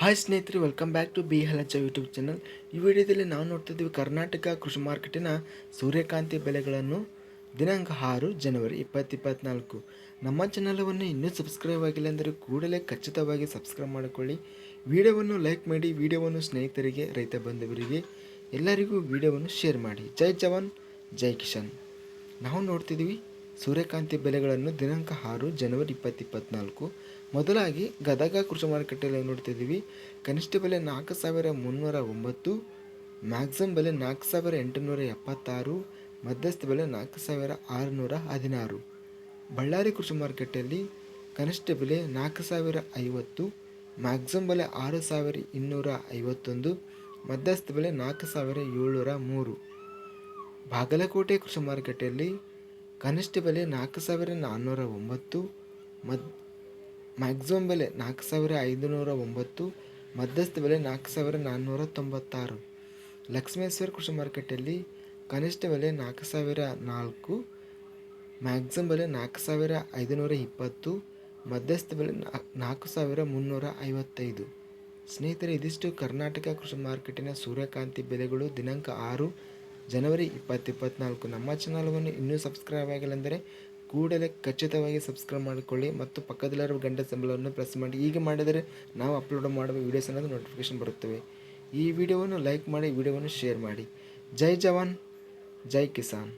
Hi ಸ್ನೇಹಿತರೆ welcome back to B ಹಲಚ YouTube channel ಈ ವಿಡಿಯೋದಲ್ಲಿ ನಾವು ನೋಡ್ತಿದ್ದೀವಿ ಕರ್ನಾಟಕ ಕೃಷಿ ಮಾರ್ಕೆಟಿನ ಸೂರ್ಯಕಾಂತಿ ಬೆಲೆಗಳನ್ನು ದಿನಾಂಕ ಆರು ಜನವರಿ ಇಪ್ಪತ್ತು ಇಪ್ಪತ್ನಾಲ್ಕು ನಮ್ಮ ಚಾನಲವನ್ನು ಇನ್ನೂ ಸಬ್ಸ್ಕ್ರೈಬ್ ಆಗಿಲ್ಲ ಅಂದರೆ ಕೂಡಲೇ ಖಚಿತವಾಗಿ ಸಬ್ಸ್ಕ್ರೈಬ್ ಮಾಡಿಕೊಳ್ಳಿ. ವಿಡಿಯೋವನ್ನು ಲೈಕ್ ಮಾಡಿ, ವಿಡಿಯೋವನ್ನು ಸ್ನೇಹಿತರಿಗೆ, ರೈತ ಬಂಧುವರಿಗೆ ಎಲ್ಲರಿಗೂ ವಿಡಿಯೋವನ್ನು ಶೇರ್ ಮಾಡಿ. ಜೈ ಜವಾನ್, ಜೈ ಕಿಶನ್ ನಾವು ನೋಡ್ತಿದ್ದೀವಿ ಸೂರ್ಯಕಾಂತಿ ಬೆಲೆಗಳನ್ನು ದಿನಾಂಕ ಆರು ಜನವರಿ ಇಪ್ಪತ್ತು ಇಪ್ಪತ್ನಾಲ್ಕು ಮೊದಲಾಗಿ ಗದಗ ಕೃಷಿ ಮಾರುಕಟ್ಟೆಯಲ್ಲಿ ನೋಡ್ತಿದ್ದೀವಿ. ಕನಿಷ್ಠ ಬೆಲೆ ನಾಲ್ಕು ಸಾವಿರ ಮುನ್ನೂರ ಒಂಬತ್ತು, ಮ್ಯಾಕ್ಸಿಮಮ್ ಬೆಲೆ ನಾಲ್ಕು ಸಾವಿರ ಎಂಟುನೂರ ಎಪ್ಪತ್ತಾರು, ಮಧ್ಯಸ್ಥ ಬೆಲೆ ನಾಲ್ಕು ಸಾವಿರ ಆರುನೂರ ಹದಿನಾರು. ಬಳ್ಳಾರಿ ಕೃಷಿ ಮಾರುಕಟ್ಟೆಯಲ್ಲಿ ಕನಿಷ್ಠ ಬೆಲೆ ನಾಲ್ಕು ಸಾವಿರ ಐವತ್ತು, ಮ್ಯಾಕ್ಸಿಮಮ್ ಬೆಲೆ ಆರು ಸಾವಿರ ಇನ್ನೂರ ಐವತ್ತೊಂದು, ಮಧ್ಯಸ್ಥ ಬೆಲೆ ನಾಲ್ಕು ಸಾವಿರ ಏಳ್ನೂರ ಮೂರು. ಬಾಗಲಕೋಟೆ ಕೃಷಿ ಮಾರುಕಟ್ಟೆಯಲ್ಲಿ ಕನಿಷ್ಠ ಬೆಲೆ ನಾಲ್ಕು ಸಾವಿರ ನಾನ್ನೂರ ಒಂಬತ್ತು, ಮದ್ ಮ್ಯಾಕ್ಸಿಮಮ್ ಬೆಲೆ ನಾಲ್ಕು ಸಾವಿರ ಐದುನೂರ ಒಂಬತ್ತು, ಮಧ್ಯಸ್ಥ ಬೆಲೆ ನಾಲ್ಕು ಸಾವಿರ ನಾನ್ನೂರ ತೊಂಬತ್ತಾರು. ಲಕ್ಷ್ಮೇಶ್ವರ ಕೃಷಿ ಮಾರುಕಟ್ಟೆಯಲ್ಲಿ ಕನಿಷ್ಠ ಬೆಲೆ ನಾಲ್ಕು ಸಾವಿರ ನಾಲ್ಕು ಮ್ಯಾಕ್ಸಿಮಮ್ ಬೆಲೆ ನಾಲ್ಕು ಸಾವಿರ ಐದುನೂರ ಇಪ್ಪತ್ತು, ಮಧ್ಯಸ್ಥ ಬೆಲೆ ನಾಲ್ಕು ಸಾವಿರ ಮುನ್ನೂರ ಐವತ್ತೈದು. ಸ್ನೇಹಿತರೆ, ಇದಿಷ್ಟು ಕರ್ನಾಟಕ ಕೃಷಿ ಮಾರ್ಕೆಟಿನ ಸೂರ್ಯಕಾಂತಿ ಬೆಲೆಗಳು ದಿನಾಂಕ ಆರು ಜನವರಿ ಇಪ್ಪತ್ತು ಇಪ್ಪತ್ನಾಲ್ಕು. ನಮ್ಮ ಚಾನಲ್ವನ್ನು ಇನ್ನೂ ಸಬ್ಸ್ಕ್ರೈಬ್ ಆಗಿಲ್ಲ ಅಂದರೆ ಕೂಡಲೇ ಖಚಿತವಾಗಿ ಸಬ್ಸ್ಕ್ರೈಬ್ ಮಾಡಿಕೊಳ್ಳಿ ಮತ್ತು ಪಕ್ಕದಲ್ಲಿರುವ ಗಂಟೆ ಸಂಬಳವನ್ನು ಪ್ರೆಸ್ ಮಾಡಿ. ಹೀಗೆ ಮಾಡಿದರೆ ನಾವು ಅಪ್ಲೋಡ್ ಮಾಡುವ ವೀಡಿಯೋಸ್ ಅನ್ನೋದು ನೋಟಿಫಿಕೇಶನ್ ಬರುತ್ತವೆ. ಈ ವಿಡಿಯೋವನ್ನು ಲೈಕ್ ಮಾಡಿ ವಿಡಿಯೋವನ್ನು ಶೇರ್ ಮಾಡಿ. ಜೈ ಜವಾನ್, ಜೈ ಕಿಸಾನ್.